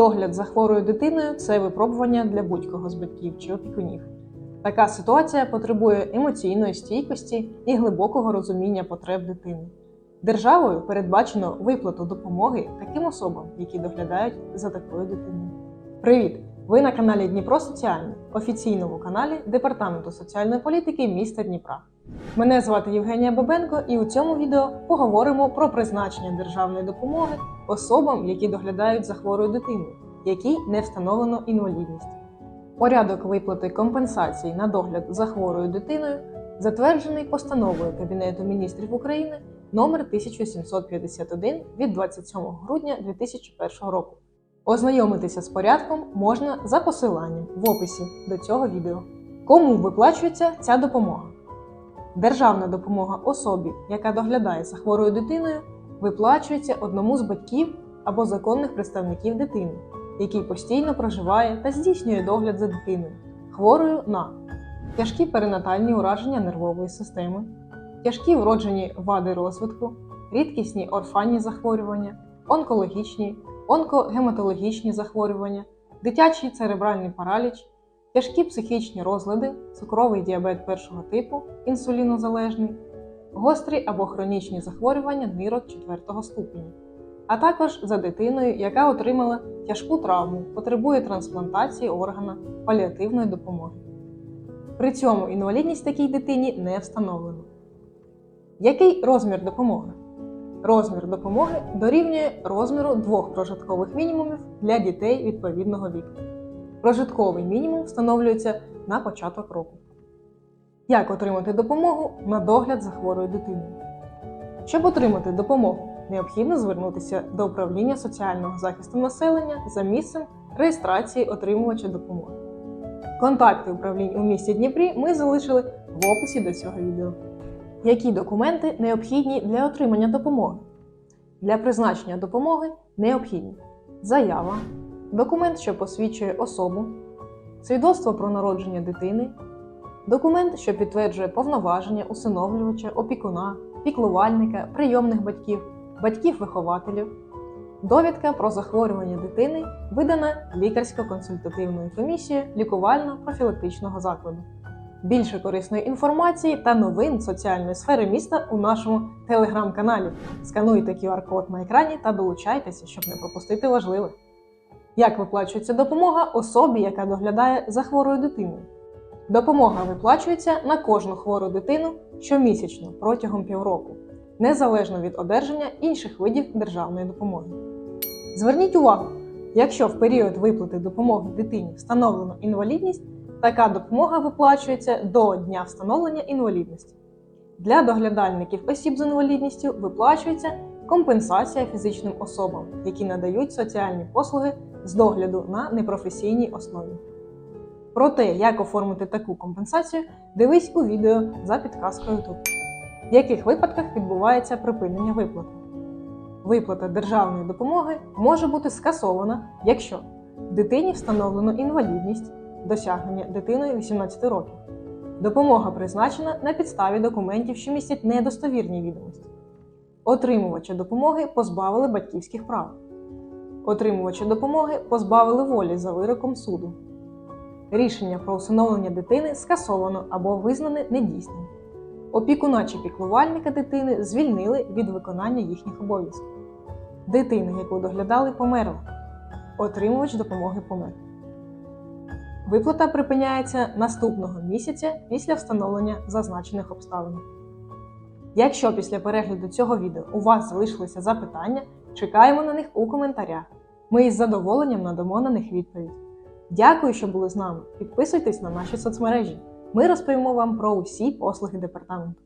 Догляд за хворою дитиною це випробування для будь-кого з батьків чи опікунів. Така ситуація потребує емоційної стійкості і глибокого розуміння потреб дитини. Державою передбачено виплату допомоги таким особам, які доглядають за такою дитиною. Привіт! Ви на каналі Дніпро Соціальне, офіційному каналі Департаменту соціальної політики міста Дніпра. Мене звати Євгенія Бабенко, і у цьому відео поговоримо про призначення державної допомоги особам, які доглядають за хворою дитиною, якій не встановлено інвалідність. Порядок виплати компенсацій на догляд за хворою дитиною затверджений постановою Кабінету міністрів України номер 1751 від 27 грудня 2001 року. Ознайомитися з порядком можна за посиланням в описі до цього відео. Кому виплачується ця допомога? Державна допомога особі, яка доглядає за хворою дитиною, виплачується одному з батьків або законних представників дитини, який постійно проживає та здійснює догляд за дитиною, хворою на тяжкі перинатальні ураження нервової системи, тяжкі вроджені вади розвитку, рідкісні орфанні захворювання, онкологічні, онкогематологічні захворювання, дитячий церебральний параліч, тяжкі психічні розлади, цукровий діабет першого типу, інсулінозалежний, гострі або хронічні захворювання нирок 4 ступеня, а також за дитиною, яка отримала тяжку травму, потребує трансплантації органа паліативної допомоги. При цьому інвалідність такій дитині не встановлено. Який розмір допомоги? Розмір допомоги дорівнює розміру двох прожиткових мінімумів для дітей відповідного віку. Прожитковий мінімум встановлюється на початок року. Як отримати допомогу на догляд за хворою дитиною? Щоб отримати допомогу, необхідно звернутися до управління соціального захисту населення за місцем реєстрації отримувача допомоги. Контакти управлінь у місті Дніпрі ми залишили в описі до цього відео. Які документи необхідні для отримання допомоги? Для призначення допомоги необхідні заява, документ, що посвідчує особу, свідоцтво про народження дитини, документ, що підтверджує повноваження усиновлювача, опікуна, піклувальника, прийомних батьків, батьків-вихователів, довідка про захворювання дитини, видана лікарсько-консультативною комісією лікувально-профілактичного закладу. Більше корисної інформації та новин соціальної сфери міста у нашому телеграм-каналі. Скануйте QR-код на екрані та долучайтеся, щоб не пропустити важливе. Як виплачується допомога особі, яка доглядає за хворою дитиною? Допомога виплачується на кожну хвору дитину щомісячно протягом півроку, незалежно від одержання інших видів державної допомоги. Зверніть увагу, якщо в період виплати допомоги дитині встановлено інвалідність, така допомога виплачується до дня встановлення інвалідності. Для доглядальників осіб з інвалідністю виплачується компенсація фізичним особам, які надають соціальні послуги з догляду на непрофесійній основі. Про те, як оформити таку компенсацію, дивись у відео за підказкою тут. В яких випадках відбувається припинення виплати? Виплата державної допомоги може бути скасована, якщо дитині встановлено інвалідність, досягнення дитиною 18 років. Допомога призначена на підставі документів, що містять недостовірні відомості. Отримувача допомоги позбавили батьківських прав. Отримувача допомоги позбавили волі за вироком суду. Рішення про усиновлення дитини скасовано або визнане недійсним. Опікуна чи піклувальника дитини звільнили від виконання їхніх обов'язків. Дитина, яку доглядали, померла. Отримувач допомоги помер. Виплата припиняється наступного місяця після встановлення зазначених обставин. Якщо після перегляду цього відео у вас залишилися запитання, чекаємо на них у коментарях. Ми із задоволенням надамо на них відповідь. Дякую, що були з нами. Підписуйтесь на наші соцмережі. Ми розповімо вам про усі послуги департаменту.